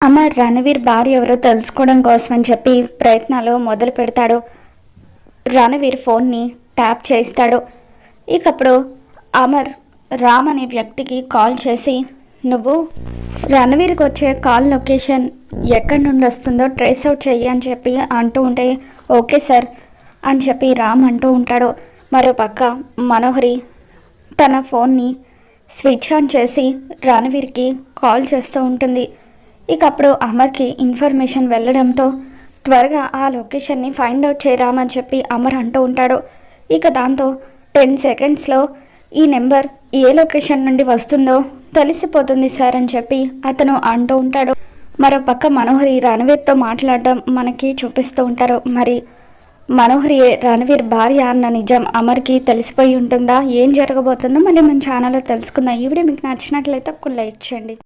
అమర్ రణవీర్ భార్య ఎవరో తెలుసుకోవడం కోసం అని చెప్పి ప్రయత్నాలు మొదలు పెడతాడు. రణవీర్ ఫోన్ని ట్యాప్ చేస్తాడు ఇకప్పుడు అమర్ రామ్ అనే వ్యక్తికి కాల్ చేసి నువ్వు రణవీర్కి వచ్చే కాల్ లొకేషన్ ఎక్కడి నుండి వస్తుందో ట్రేస్ అవుట్ చెయ్యి అని చెప్పి అంటూ ఉంటే ఓకే సార్ అని చెప్పి రామ్ అంటూ ఉంటాడు. మరో పక్క మనోహరి తన ఫోన్ని స్విచ్ ఆన్ చేసి రణవీర్కి కాల్ చేస్తూ ఉంటుంది. ఇక అప్పుడు అమర్కి ఇన్ఫర్మేషన్ వెళ్ళడంతో త్వరగా ఆ లొకేషన్ని ఫైండ్ అవుట్ చేయరామని చెప్పి అమర్ అంటూ ఉంటాడు. ఇక దాంతో టెన్ సెకండ్స్లో ఈ నెంబర్ ఏ లొకేషన్ నుండి వస్తుందో తెలిసిపోతుంది సార్ అని చెప్పి అతను అంటూ ఉంటాడు. మరో పక్క మనోహరి రణవీర్తో మాట్లాడడం మనకి చూపిస్తూ ఉంటారు. మరి మనోహరి రణవీర్ భార్య అన్న నిజం అమర్కి తెలిసిపోయి ఉంటుందా? ఏం జరగబోతుందో మళ్ళీ మన ఛానల్లో తెలుసుకుందాం. ఈ వీడియో మీకు నచ్చినట్లయితే ఒక లైక్ చేయండి.